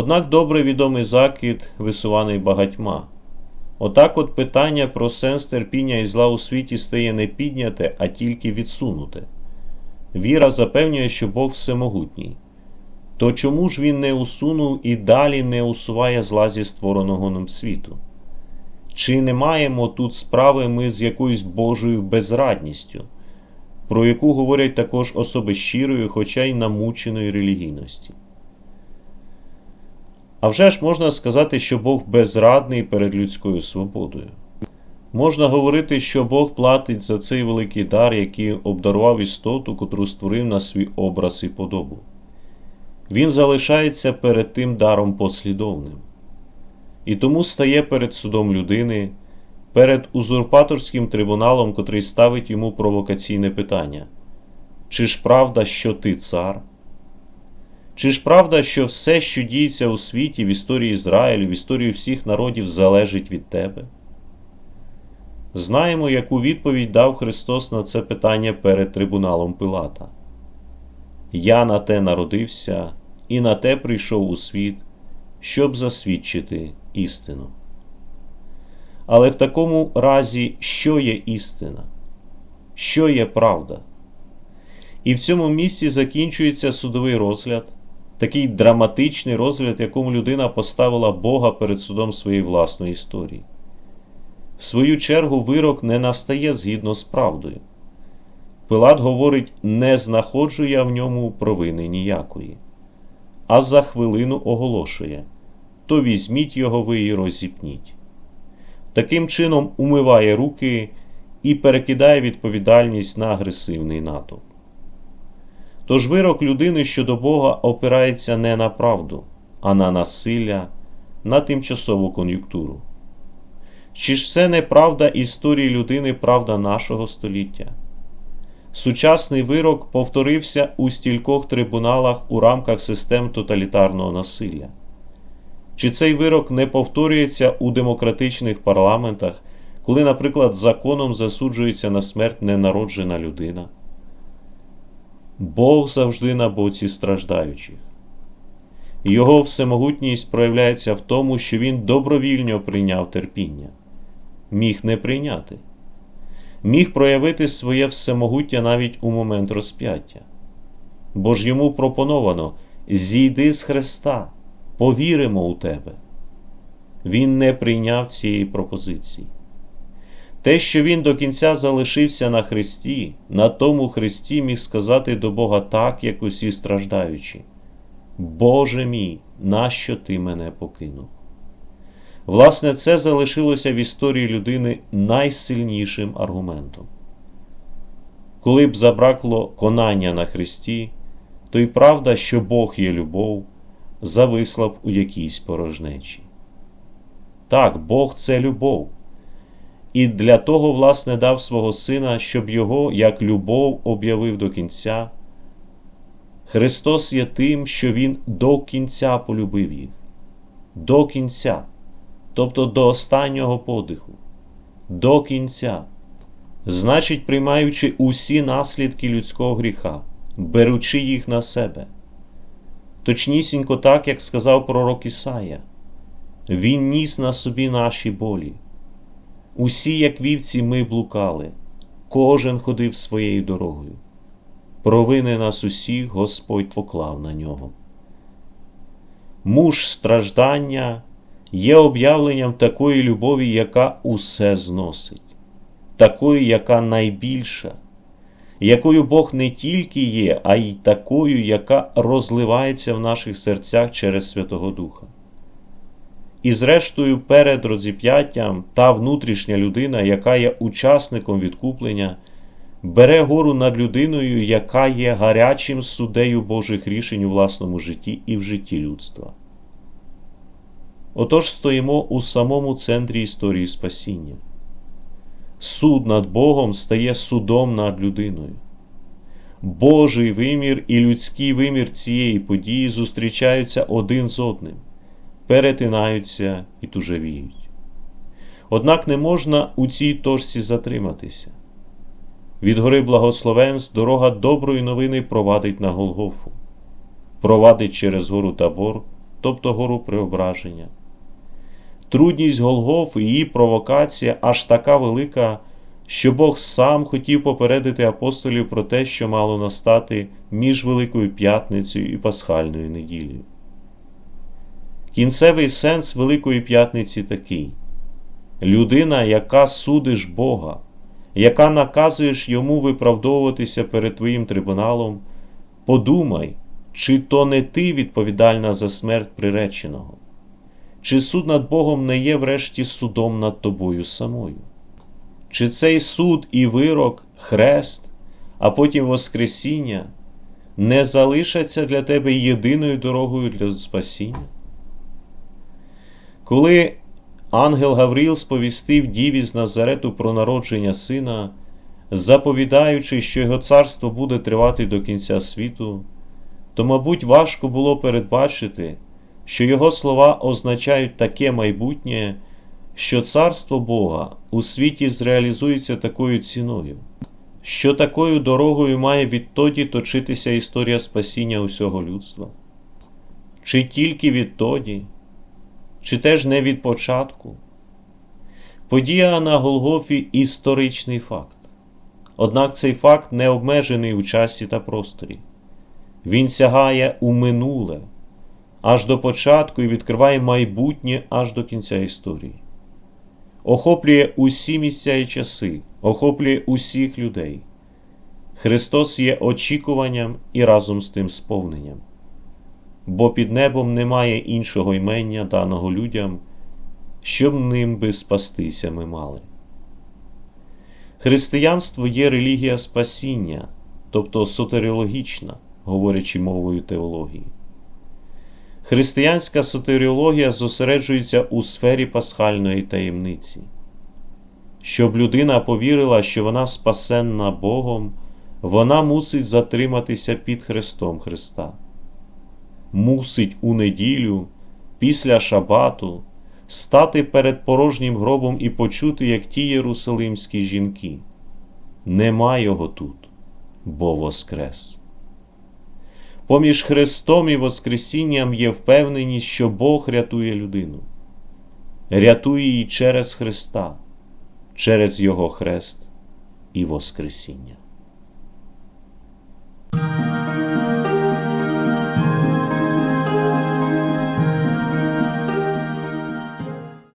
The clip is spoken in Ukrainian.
Однак добре відомий закид висуваний багатьма. Отак от питання про сенс терпіння і зла у світі стає не підняте, а тільки відсунуте. Віра запевнює, що Бог всемогутній. То чому ж він не усунув і далі не усуває зла зі створеного ним світу? Чи не маємо тут справи ми з якоюсь Божою безрадністю, про яку говорять також особи щирої, хоча й намученої релігійності? А вже ж можна сказати, що Бог безрадний перед людською свободою. Можна говорити, що Бог платить за цей великий дар, який обдарував істоту, котру створив на свій образ і подобу. Він залишається перед тим даром послідовним. І тому стає перед судом людини, перед узурпаторським трибуналом, котрий ставить йому провокаційне питання: Чи ж правда, що ти цар? Чи ж правда, що все, що діється у світі, в історії Ізраїлю, в історії всіх народів, залежить від тебе? Знаємо, яку відповідь дав Христос на це питання перед трибуналом Пилата. Я на те народився і на те прийшов у світ, щоб засвідчити істину. Але в такому разі, що є істина? Що є правда? І в цьому місці закінчується судовий розгляд, такий драматичний розгляд, якому людина поставила Бога перед судом своєї власної історії. В свою чергу, вирок не настає згідно з правдою. Пилат говорить: не знаходжу я в ньому провини ніякої, а за хвилину оголошує то візьміть його ви і розіпніть. Таким чином умиває руки і перекидає відповідальність на агресивний натовп. Тож вирок людини щодо Бога опирається не на правду, а на насилля, на тимчасову кон'юнктуру. Чи ж це не правда історії людини, правда нашого століття? Сучасний вирок повторився у стількох трибуналах у рамках систем тоталітарного насилля. Чи цей вирок не повторюється у демократичних парламентах, коли, наприклад, законом засуджується на смерть ненароджена людина? Бог завжди на боці страждаючих. Його всемогутність проявляється в тому, що він добровільно прийняв терпіння, міг не прийняти, міг проявити своє всемогуття навіть у момент розп'яття. Бо ж йому пропоновано зійди з Христа, повіримо у тебе. Він не прийняв цієї пропозиції. Те, що він до кінця залишився на Христі, на тому Христі міг сказати до Бога так, як усі страждаючі. Боже мій, нащо ти мене покинув? Власне, це залишилося в історії людини найсильнішим аргументом. Коли б забракло конання на Христі, то й правда, що Бог є любов, зависла б у якійсь порожнечі. Так, Бог це любов. І для того, власне, дав свого Сина, щоб Його, як любов, об'явив до кінця. Христос є тим, що Він до кінця полюбив їх, до кінця, тобто до останнього подиху, до кінця, значить, приймаючи усі наслідки людського гріха, беручи їх на себе. Точнісінько так, як сказав пророк Ісая, Він ніс на собі наші болі. Усі, як вівці, ми блукали, кожен ходив своєю дорогою. Провини нас усіх Господь поклав на нього. Муж страждання є об'явленням такої любові, яка усе зносить, такої, яка найбільша, якою Бог не тільки є, а й такою, яка розливається в наших серцях через Святого Духа. І, зрештою, перед розіп'яттям та внутрішня людина, яка є учасником відкуплення, бере гору над людиною, яка є гарячим суддею Божих рішень у власному житті і в житті людства. Отож стоїмо у самому центрі історії спасіння. Суд над Богом стає судом над людиною. Божий вимір і людський вимір цієї події зустрічаються один з одним перетинаються і тужавіють. Однак не можна у цій точці затриматися. Від гори благословенств дорога доброї новини провадить на Голгофу, провадить через гору табор тобто гору преображення. Трудність Голгоф і її провокація аж така велика, що Бог сам хотів попередити апостолів про те, що мало настати між Великою П'ятницею і Пасхальною неділею. Кінцевий сенс Великої П'ятниці такий: людина, яка судиш Бога, яка наказуєш йому виправдовуватися перед твоїм трибуналом, подумай, чи то не ти відповідальна за смерть приреченого, чи суд над Богом не є врешті судом над тобою самою? Чи цей суд і вирок, хрест, а потім Воскресіння не залишаться для тебе єдиною дорогою для спасіння? Коли ангел Гавріл сповістив діві з Назарету про народження сина, заповідаючи, що його царство буде тривати до кінця світу, то, мабуть, важко було передбачити, що його слова означають таке майбутнє, що царство Бога у світі зреалізується такою ціною, що такою дорогою має відтоді точитися історія спасіння усього людства. Чи тільки відтоді, чи теж не від початку? Подія на Голгофі історичний факт. Однак цей факт не обмежений у часі та просторі. Він сягає у минуле, аж до початку і відкриває майбутнє аж до кінця історії. Охоплює усі місця і часи, охоплює усіх людей. Христос є очікуванням і разом з тим сповненням. Бо під небом немає іншого ймення, даного людям, щоб ним би спастися ми мали. Християнство є релігія спасіння, тобто сотеріологічна, говорячи мовою теології. Християнська сотеріологія зосереджується у сфері пасхальної таємниці. Щоб людина повірила, що вона спасенна Богом, вона мусить затриматися під Христом Христа. Мусить у неділю, після шабату, стати перед порожнім гробом і почути, як ті єрусалимські жінки. Нема його тут, бо Воскрес. Поміж Христом і Воскресінням є впевненість, що Бог рятує людину, рятує її через Христа, через Його хрест і Воскресіння.